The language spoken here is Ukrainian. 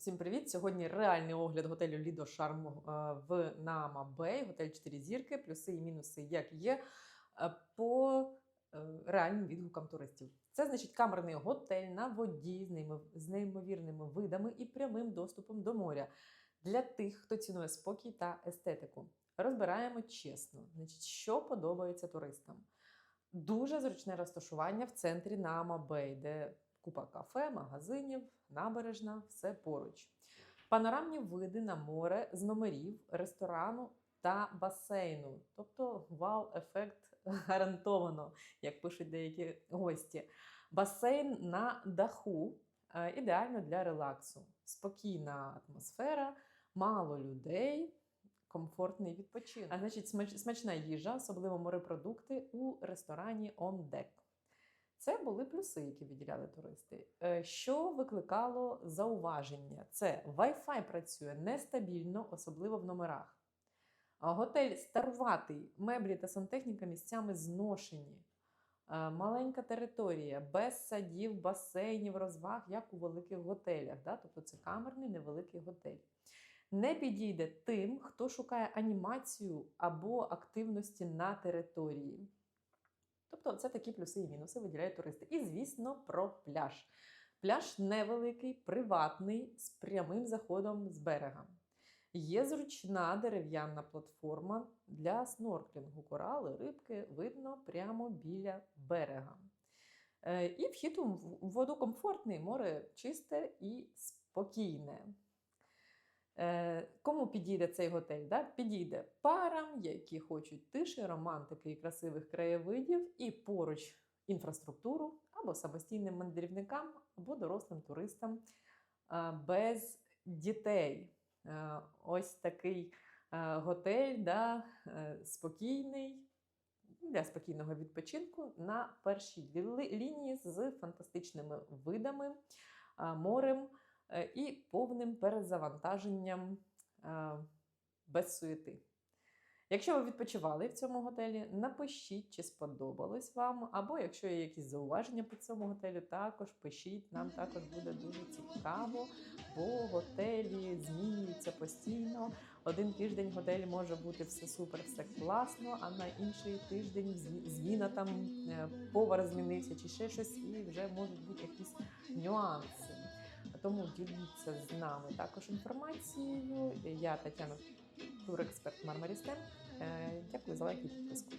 Всім привіт! Сьогодні реальний огляд готелю Лідо Шарм е, в Нама Бей, готель 4 зірки, плюси і мінуси, як є, е, по е, реальним відгукам туристів. Це значить камерний готель на воді з неймовірними видами і прямим доступом до моря для тих, хто цінує спокій та естетику. Розбираємо чесно, значить, що подобається туристам. Дуже зручне розташування в центрі Нама Бей, де купа кафе, магазинів, набережна, все поруч. Панорамні види на море з номерів, ресторану та басейну. Тобто вау-ефект гарантовано, як пишуть деякі гості. Басейн на даху е, ідеально для релаксу. Спокійна атмосфера, мало людей. Комфортний відпочинок. А значить, смач- смачна їжа, особливо морепродукти у ресторані On Deck. Це були плюси, які виділяли туристи. Е, Що викликало зауваження? Це Wi-Fi працює нестабільно, особливо в номерах. Готель старуватий, меблі та сантехніка місцями зношені. Е, Маленька територія, без садів, басейнів, розваг, як у великих готелях. Да? Тобто це камерний невеликий готель. Не підійде тим, хто шукає анімацію або активності на території. Тобто, це такі плюси і мінуси виділяють туристи. І, звісно, про пляж. Пляж невеликий, приватний, з прямим заходом з берега. Є зручна дерев'яна платформа для снорклінгу. Корали, рибки видно прямо біля берега. Е, І вхід у воду комфортний, море чисте і спокійне. Е, Кому підійде цей готель? Да? Підійде парам, які хочуть тиші, романтики і красивих краєвидів, і поруч інфраструктуру або самостійним мандрівникам, або дорослим туристам без дітей. Е, Ось такий е, готель, да, спокійний. Для спокійного відпочинку на першій лі- лінії з фантастичними видами, морем і повним перезавантаженням е, без суєти. Якщо ви відпочивали в цьому готелі, напишіть, чи сподобалось вам, або якщо є якісь зауваження по цьому готелю, також пишіть. Нам також буде дуже цікаво, бо готелі змінюються постійно. Один тиждень готель може бути все супер, все класно, а на інший тиждень змі- зміна там е, повар змінився чи ще щось, і вже можуть бути якісь нюанси. Тому діліться з нами також інформацією. Я Тетяна турексперт Мармарістен. Е, Дякую за лайк і підписку.